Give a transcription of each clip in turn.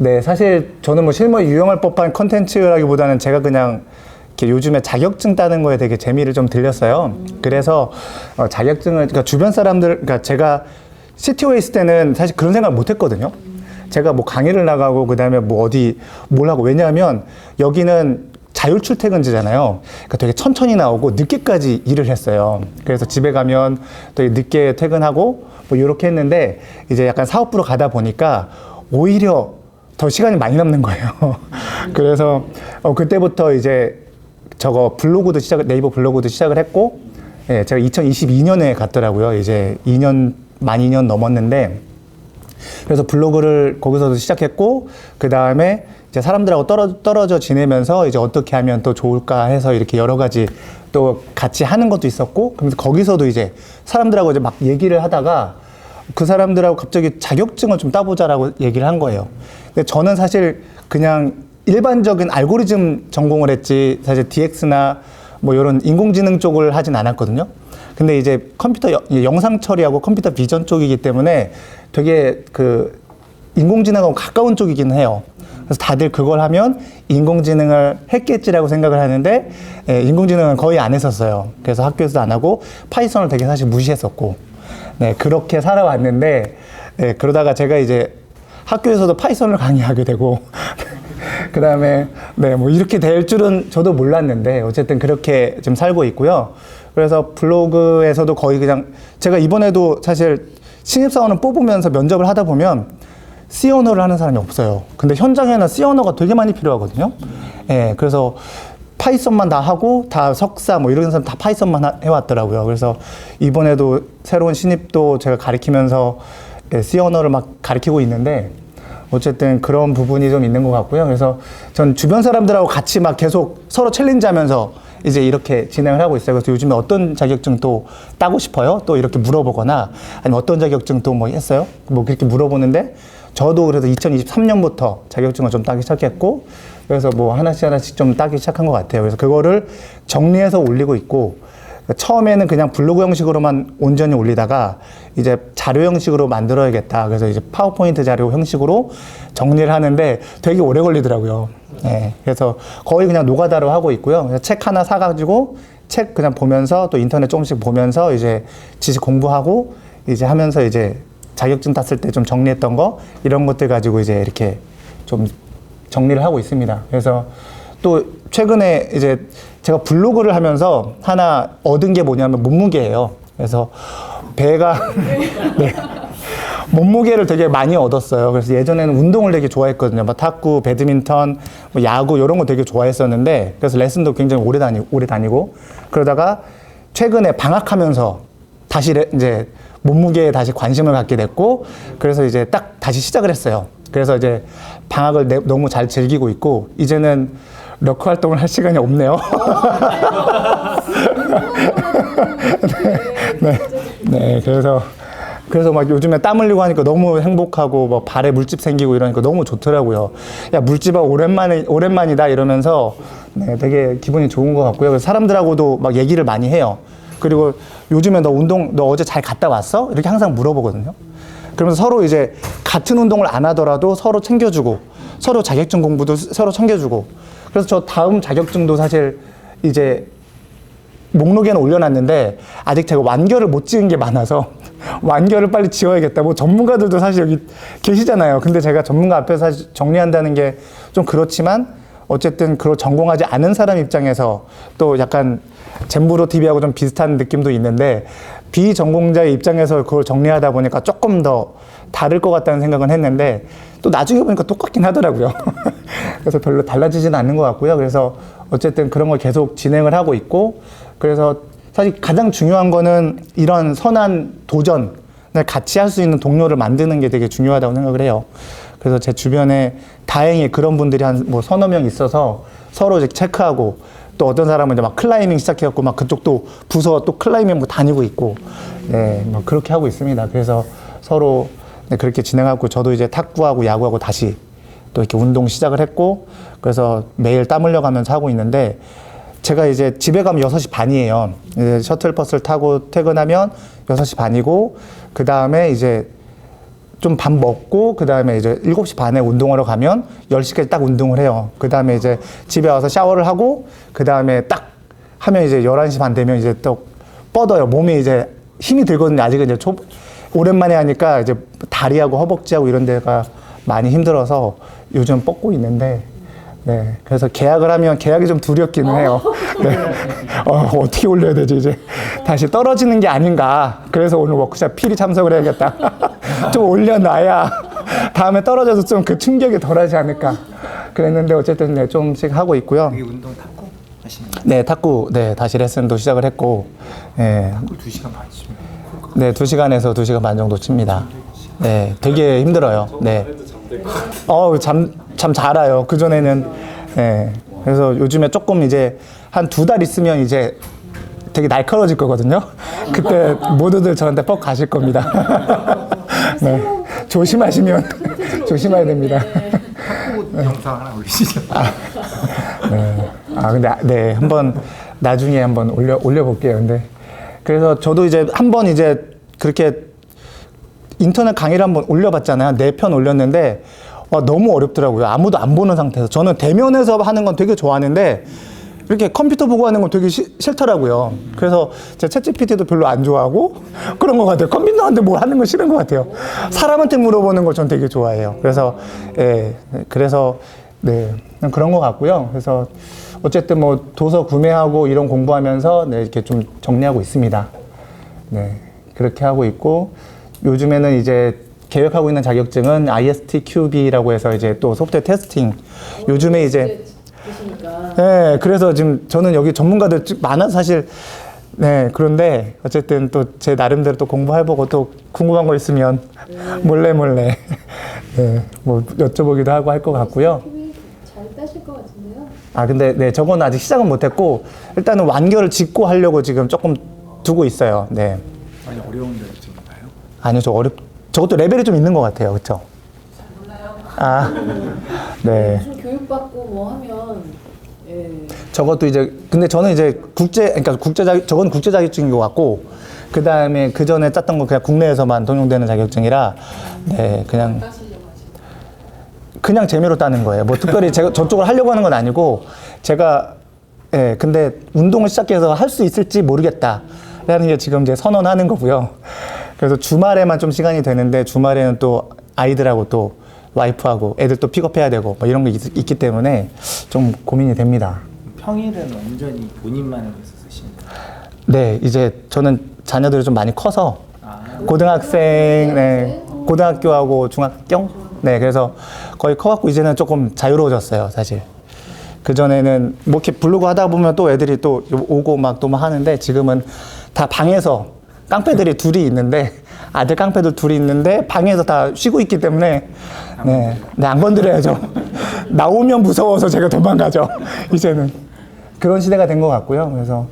네, 사실 저는 뭐 실무에 유용할 법한 컨텐츠라기보다는 제가 그냥 이렇게 요즘에 자격증 따는 거에 되게 재미를 좀 들렸어요. 그래서 어, 자격증을 그러니까 주변 사람들 그러니까 제가 CTO에 있을 때는 사실 그런 생각 못 했거든요. 제가 뭐 강의를 나가고 그다음에 뭐 어디 뭘 하고 왜냐하면 여기는 자율 출퇴근제잖아요. 그러니까 되게 천천히 나오고 늦게까지 일을 했어요. 그래서 집에 가면 되게 늦게 퇴근하고 뭐 이렇게 했는데 이제 약간 사업부로 가다 보니까 오히려 더 시간이 많이 남는 거예요. 그래서 어, 그때부터 이제 저거 블로그도 시작 네이버 블로그도 시작을 했고 예, 제가 2022년에 갔더라고요. 이제 2년 만 2년 넘었는데 그래서 블로그를 거기서도 시작했고 그 다음에 이제 사람들하고 떨어, 떨어져 지내면서 이제 어떻게 하면 또 좋을까 해서 이렇게 여러 가지 또 같이 하는 것도 있었고 그러면서 거기서도 이제 사람들하고 이제 막 얘기를 하다가 그 사람들하고 갑자기 자격증을 좀 따보자라고 얘기를 한 거예요. 근데 저는 사실 그냥 일반적인 알고리즘 전공을 했지 사실 DX나 뭐 이런 인공지능 쪽을 하진 않았거든요. 근데 이제 컴퓨터 여- 영상 처리하고 컴퓨터 비전 쪽이기 때문에 되게 그 인공지능하고 가까운 쪽이긴 해요. 그래서 다들 그걸 하면 인공지능을 했겠지라고 생각을 하는데 예, 인공지능은 거의 안 했었어요. 그래서 학교에서도 안 하고 파이썬을 되게 사실 무시했었고 네, 그렇게 살아왔는데 예, 그러다가 제가 이제 학교에서도 파이썬을 강의하게 되고 그 다음에 네, 뭐 이렇게 될 줄은 저도 몰랐는데 어쨌든 그렇게 지금 살고 있고요. 그래서 블로그에서도 거의 그냥 제가 이번에도 사실 신입사원을 뽑으면서 면접을 하다 보면 C 언어를 하는 사람이 없어요. 근데 현장에는 C 언어가 되게 많이 필요하거든요. 예, 그래서 파이썬만 다 하고 다 석사 뭐 이런 사람 다 파이썬만 하- 해왔더라고요. 그래서 이번에도 새로운 신입도 제가 가리키면서 예, C 언어를 막 가리키고 있는데 어쨌든 그런 부분이 좀 있는 것 같고요. 그래서 전 주변 사람들하고 같이 막 계속 서로 챌린지하면서 이제 이렇게 진행을 하고 있어요. 그래서 요즘에 어떤 자격증 또 따고 싶어요? 또 이렇게 물어보거나 아니면 어떤 자격증 또 뭐 했어요? 뭐 그렇게 물어보는데 저도 그래서 2023년부터 자격증을 좀 따기 시작했고 그래서 뭐 하나씩 하나씩 좀 따기 시작한 것 같아요. 그래서 그거를 정리해서 올리고 있고 처음에는 그냥 블로그 형식으로만 온전히 올리다가 이제 자료 형식으로 만들어야겠다. 그래서 이제 파워포인트 자료 형식으로 정리를 하는데 되게 오래 걸리더라고요. 예. 그래서 거의 그냥 노가다로 하고 있고요. 책 하나 사가지고 책 그냥 보면서 또 인터넷 조금씩 보면서 이제 지식 공부하고 이제 하면서 이제 자격증 땄을 때 좀 정리했던 거 이런 것들 가지고 이제 이렇게 좀 정리를 하고 있습니다. 그래서 또 최근에 이제 제가 블로그를 하면서 하나 얻은 게 뭐냐면 몸무게예요. 그래서 배가 네. 몸무게를 되게 많이 얻었어요. 그래서 예전에는 운동을 되게 좋아했거든요. 뭐 탁구, 배드민턴, 뭐 야구 이런 거 되게 좋아했었는데 그래서 레슨도 굉장히 오래 다니 오래 다니고 그러다가 최근에 방학하면서 다시 레- 이제 몸무게에 다시 관심을 갖게 됐고 그래서 이제 딱 다시 시작을 했어요. 그래서 이제 방학을 내- 너무 잘 즐기고 있고 이제는 러크 활동을 할 시간이 없네요. 네, 네, 그래서 그래서 막 요즘에 땀 흘리고 하니까 너무 행복하고 뭐 발에 물집 생기고 이러니까 너무 좋더라고요. 야 물집아 오랜만에 오랜만이다 이러면서 네, 되게 기분이 좋은 것 같고요. 그래서 사람들하고도 막 얘기를 많이 해요. 그리고 요즘에 너 운동 너 어제 잘 갔다 왔어? 이렇게 항상 물어보거든요. 그러면서 서로 이제 같은 운동을 안 하더라도 서로 챙겨주고 서로 자격증 공부도 서로 챙겨주고 그래서 저 다음 자격증도 사실 이제 목록에는 올려놨는데 아직 제가 완결을 못 지은 게 많아서 완결을 빨리 지어야겠다. 뭐 전문가들도 사실 여기 계시잖아요. 근데 제가 전문가 앞에서 정리한다는 게 좀 그렇지만 어쨌든 그걸 전공하지 않은 사람 입장에서 또 약간 젠브로 TV하고 좀 비슷한 느낌도 있는데 비전공자의 입장에서 그걸 정리하다 보니까 조금 더 다를 것 같다는 생각은 했는데 또 나중에 보니까 똑같긴 하더라고요. 그래서 별로 달라지지는 않는 것 같고요. 그래서 어쨌든 그런 걸 계속 진행을 하고 있고 그래서 사실 가장 중요한 거는 이런 선한 도전을 같이 할 수 있는 동료를 만드는 게 되게 중요하다고 생각을 해요. 그래서 제 주변에 다행히 그런 분들이 한 뭐 서너 명 있어서 서로 이제 체크하고 또 어떤 사람은 이제 막 클라이밍 시작해갖고 막 그쪽도 부서 또 클라이밍 뭐 다니고 있고 네, 뭐 그렇게 하고 있습니다. 그래서 서로 네, 그렇게 진행하고 저도 이제 탁구하고 야구하고 다시 또 이렇게 운동 시작을 했고 그래서 매일 땀 흘려가면서 하고 있는데 제가 이제 집에 가면 6시 반이에요. 이제 셔틀버스를 타고 퇴근하면 6시 반이고 그 다음에 이제 좀 밥 먹고 그다음에 이제 7시 반에 운동하러 가면 10시까지 딱 운동을 해요. 그다음에 이제 집에 와서 샤워를 하고 그다음에 딱 하면 이제 11시 반 되면 이제 또 뻗어요. 몸이 이제 힘이 들거든요. 아직은 이제 초, 오랜만에 하니까 이제 다리하고 허벅지하고 이런 데가 많이 힘들어서 요즘 뻗고 있는데 네. 그래서 계약을 하면 계약이 좀 두렵기는 해요. 네. 어, 어떻게 올려야 되지, 이제. 다시 떨어지는 게 아닌가. 그래서 오늘 워크샵 필히 참석을 해야겠다. 좀 올려놔야 다음에 떨어져서 좀 그 충격이 덜 하지 않을까. 그랬는데 어쨌든 네, 좀씩 하고 있고요. 여기 운동 탁구 하시는 거 네, 탁구, 네, 다시 레슨도 시작을 했고, 네, 탁구 2시간 반 치면 네, 2시간에서 2시간 반 정도 칩니다. 네, 되게 힘들어요. 네. 어, 잠, 참잘 와요. 그 전에는, 네. 그래서 요즘에 조금 이제 한 두 달 있으면 이제 되게 날카로워질 거거든요. 그때 모두들 저한테 뻑 가실 겁니다. 네. 조심하시면, 조심해야 됩니다. 탁구 영상 하나 올리시죠 네. 아 근데 아, 네 한번 나중에 한번 올려 올려 볼게요. 근데 그래서 저도 이제 한번 이제 그렇게 인터넷 강의를 한번 올려봤잖아요. 네 편 올렸는데 와, 너무 어렵더라고요. 아무도 안 보는 상태에서 저는 대면에서 하는 건 되게 좋아하는데 이렇게 컴퓨터 보고 하는 건 되게 시- 싫더라고요. 그래서 제 챗GPT도 별로 안 좋아하고 그런 것 같아요. 컴퓨터한테 뭘 하는 건 싫은 것 같아요. 사람한테 물어보는 걸 전 되게 좋아해요. 그래서 예, 그래서 네 그런 것 같고요. 그래서 어쨌든 뭐 도서 구매하고 이런 공부하면서 네, 이렇게 좀 정리하고 있습니다. 네 그렇게 하고 있고 요즘에는 이제 계획하고 있는 자격증은 ISTQB라고 해서 이제 또 소프트웨어 테스팅 요즘에 이제 네, 그래서 지금 저는 여기 전문가들 쭉 많아서 사실 네 그런데 어쨌든 또 제 나름대로 또 공부해보고 또 궁금한 거 있으면 몰래 몰래 네 뭐 여쭤보기도 하고 할 것 같고요. 힘이 잘 따실 것 같은데요. 아 근데 네 저건 아직 시작은 못했고 일단은 완결을 짓고 하려고 지금 조금 두고 있어요. 네 많이 어려운 자격증인가요? 아니요 저 어렵 저것도 레벨이 좀 있는 것 같아요. 그렇죠? 아 네. 무슨 교육받고 뭐 하면 예. 저것도 이제 근데 저는 이제 국제 그러니까 국제 자격 저건 국제 자격증인 것 같고 그 다음에 그 전에 짰던 거 그냥 국내에서만 통용되는 자격증이라 네 그냥 그냥 재미로 따는 거예요. 뭐 특별히 제가 저쪽을 하려고 하는 건 아니고 제가 예 근데 운동을 시작해서 할 수 있을지 모르겠다라는 게 지금 이제 선언하는 거고요. 그래서 주말에만 좀 시간이 되는데 주말에는 또 아이들하고 또 와이프하고 애들 또 픽업해야 되고 뭐 이런 게 있, 있기 때문에 좀 고민이 됩니다. 평일은 온전히 본인만을 위해서 쓰시는 거예요? 네, 이제 저는 자녀들이 좀 많이 커서 아, 고등학생, 네, 고등학교하고 중학교, 네, 그래서 거의 커갖고 이제는 조금 자유로워졌어요, 사실. 그 전에는 뭐 이렇게 부르고 하다 보면 또 애들이 또 오고 막 또 막 하는데 지금은 다 방에서 깡패들이 둘이 있는데 아들 깡패들 둘이 있는데 방에서 다 쉬고 있기 때문에 네, 네, 안 건드려야죠. 나오면 무서워서 제가 도망가죠. 이제는 그런 시대가 된 것 같고요. 그래서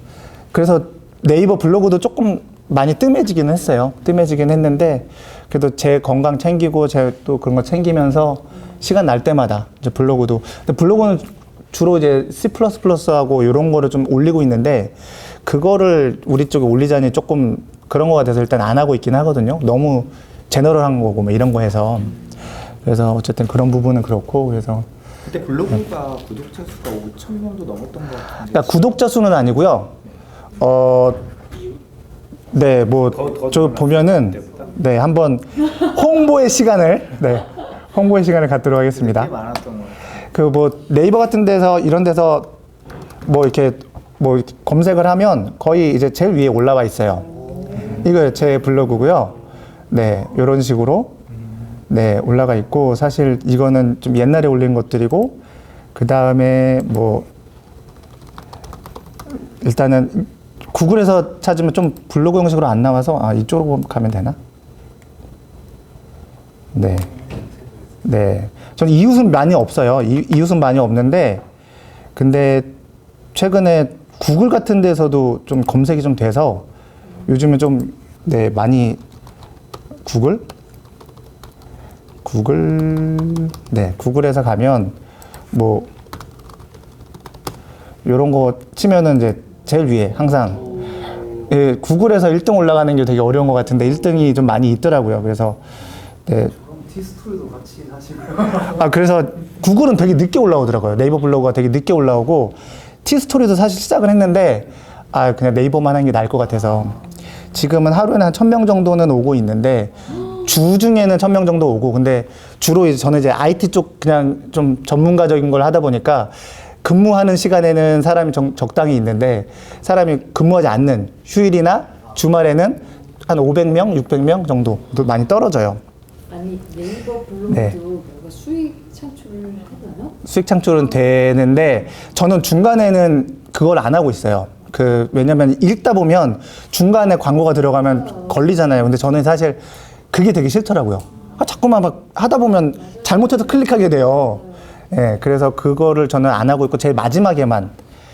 그래서 네이버 블로그도 조금 많이 뜸해지긴 했어요. 뜸해지긴 했는데 그래도 제 건강 챙기고 제 또 그런 거 챙기면서 시간 날 때마다 이제 블로그도 근데 블로그는 주로 이제 C++하고 이런 거를 좀 올리고 있는데 그거를 우리 쪽에 올리자니 조금 그런 거 같아서 일단 안 하고 있긴 하거든요. 너무 제너럴한 거고 뭐 이런 거 해서 그래서 어쨌든 그런 부분은 그렇고 그래서 그때 블로그가 구독자 수가 5천 명도 넘었던 것 같은데 그러니까 구독자 수는 아니고요. 어, 네, 뭐, 더- 더저 늘어났어요, 보면은, 그때보다? 네, 한번 홍보의 시간을, 네, 홍보의 시간을 갖도록 꽤 하겠습니다. 많았던 것 같아요 그 뭐, 네이버 같은 데서, 이런 데서 뭐 이렇게, 뭐 검색을 하면 거의 이제 제일 위에 올라와 있어요. 이거 제 블로그고요. 네, 이런 식으로, 네, 올라가 있고, 사실 이거는 좀 옛날에 올린 것들이고, 그 다음에 뭐, 일단은 구글에서 찾으면 좀 블로그 형식으로 안 나와서 아 이쪽으로 가면 되나? 네, 네. 저는 이웃은 많이 없어요. 이, 이웃은 많이 없는데 근데 최근에 구글 같은 데서도 좀 검색이 좀 돼서 요즘에 좀 네 많이 구글 구글 네 구글에서 가면 뭐 요런 거 치면은 이제 제일 위에 항상 예, 구글에서 1등 올라가는 게 되게 어려운 것 같은데 1등이 좀 많이 있더라고요. 그래서 네. 그럼 티스토리도 같이 하시고요. 아 그래서 구글은 되게 늦게 올라오더라고요. 네이버 블로그가 되게 늦게 올라오고 티스토리도 사실 시작을 했는데 아 그냥 네이버만 하는 게 나을 것 같아서 지금은 하루에 한 천 명 정도는 오고 있는데 주 중에는 천 명 정도 오고 근데 주로 이제 저는 이제 IT 쪽 그냥 좀 전문가적인 걸 하다 보니까 근무하는 시간에는 사람이 정- 적당히 있는데 사람이 근무하지 않는 휴일이나 주말에는 한 500명, 600명 정도 많이 떨어져요. 아니 네이버 블로그도 네. 뭔가 수익? 수익 창출은 되는데 저는 중간에는 그걸 안 하고 있어요. 그 왜냐면 읽다 보면 중간에 광고가 들어가면 걸리잖아요. 근데 저는 사실 그게 되게 싫더라고요. 아, 자꾸만 막 하다 보면 잘못해서 클릭하게 돼요. 예, 그래서 그거를 저는 안 하고 있고 제일 마지막에만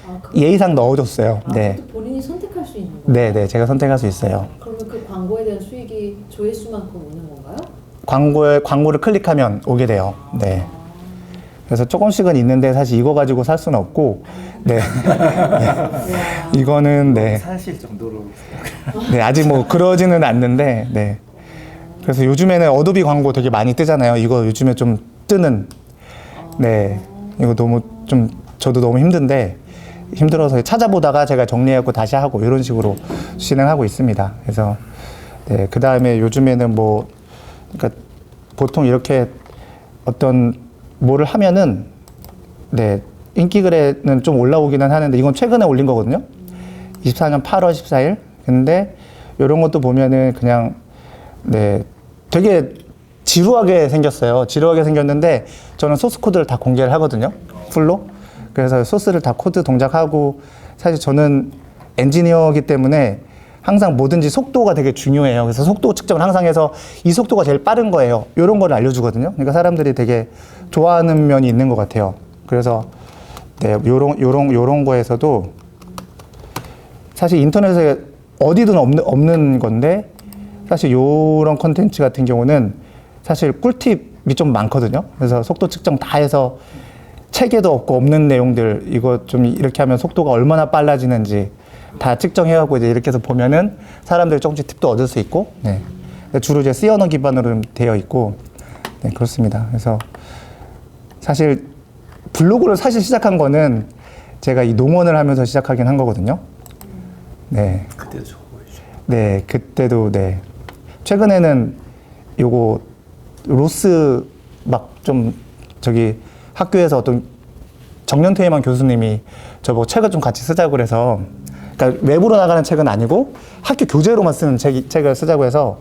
아, 그, 예의상 넣어줬어요. 아, 네, 본인이 선택할 수 있는 거예요? 네, 네, 제가 선택할 수 있어요. 그러면 그 광고에 대한 수익이 조회수만큼? 광고에 광고를 클릭하면 오게 돼요. 네. 그래서 조금씩은 있는데 사실 이거 가지고 살 수는 없고, 네. 네. 이거는 네. 사실 정도로 네, 아직 뭐 그러지는 않는데, 네. 그래서 요즘에는 어도비 광고 되게 많이 뜨잖아요. 이거 요즘에 좀 뜨는, 네. 이거 너무 좀, 저도 너무 힘든데, 힘들어서 찾아보다가 제가 정리하고 다시 하고 이런 식으로 진행하고 있습니다. 그래서, 네. 그 다음에 요즘에는 뭐, 그러니까 보통 이렇게 어떤 뭐를 하면은, 네. 인기글에는 좀 올라오기는 하는데, 이건 최근에 올린 거거든요. 24년 8월 14일. 근데 이런 것도 보면은 그냥 네 되게 지루하게 생겼어요. 지루하게 생겼는데 저는 소스 코드를 다 공개를 하거든요. 풀로. 그래서 소스를 다 코드 동작하고 사실 저는 엔지니어이기 때문에 항상 뭐든지 속도가 되게 중요해요. 그래서 속도 측정을 항상 해서 이 속도가 제일 빠른 거예요. 이런 걸 알려주거든요. 그러니까 사람들이 되게 좋아하는 면이 있는 것 같아요. 그래서 네, 요런 요런 요런 거에서도 사실 인터넷에 어디든 없는, 없는 건데 사실 요런 컨텐츠 같은 경우는 사실 꿀팁이 좀 많거든요. 그래서 속도 측정 다 해서 책에도 없고 없는 내용들 이거 좀 이렇게 하면 속도가 얼마나 빨라지는지 다 측정해갖고 이제 이렇게 해서 보면은 사람들이 조금씩 팁도 얻을 수 있고 네. 주로 이제 C 언어 기반으로 되어 있고 네, 그렇습니다. 그래서 사실 블로그를 사실 시작한 거는 제가 이 농원을 하면서 시작하긴 한 거거든요. 네. 그때도 저거 보여주죠. 네, 그때도 네. 최근에는 요거 로스 막 좀 저기 학교에서 어떤 정년퇴임한 교수님이 저보고 책을 좀 같이 쓰자고 그래서 그러니까 외부로 나가는 책은 아니고 학교 교재로만 쓰는 책, 책을 쓰자고 해서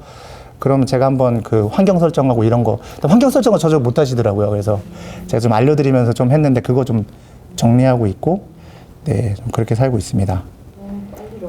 그럼 제가 한번 그 환경 설정하고 이런 거 환경 설정은 저저 못 하시더라고요. 그래서 제가 좀 알려드리면서 좀 했는데 그거 좀 정리하고 있고 네, 좀 그렇게 살고 있습니다.